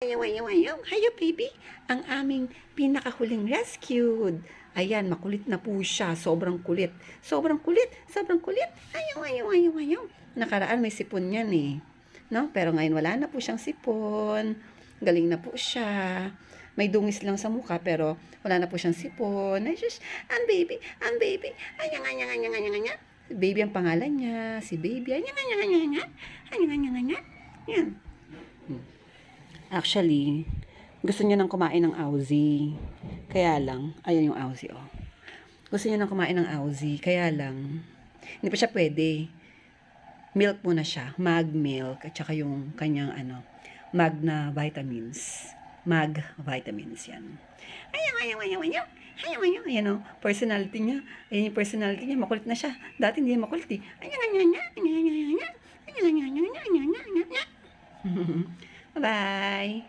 Ayaw, ayaw, ayaw. Hayo, baby. Ang aming pinakahuling rescued. Ayan, makulit na po siya. Sobrang kulit. Sobrang kulit. Sobrang kulit. Ayaw, ayaw, ayaw, ayaw. Nakaraan may sipon yan eh. No? Pero ngayon wala na po siyang sipon. Galing na po siya. May dungis lang sa mukha pero wala na po siyang sipon. Ay, sus, ang baby, ang baby. Anyang, anyang, anyang, anyang, anyang. Baby ang pangalan niya. Si baby. Anyang, anyang, anyang, anyang. Anyang, anyang, anyang. Yan. Actually, gusto niya nang kumain ng Aussie. Kaya lang, ayun yung Aussie, oh. Gusto niya nang kumain ng Aussie. Kaya lang, hindi pa siya pwede. Milk muna siya. Mag milk. At saka yung kanyang, ano, mag na vitamins. Mag vitamins yan. Ayaw, ayaw, ayaw, ayaw. Ayaw, ayaw. Ayan, oh. Personality niya. Ayan yung personality niya. Makulit na siya. Dati hindi makulit, eh. Ayaw, ayaw, ayaw, ayaw, ayaw, ayaw, ayaw, ayaw, ayaw, ayaw, ayaw, ayaw, ayaw, Bye.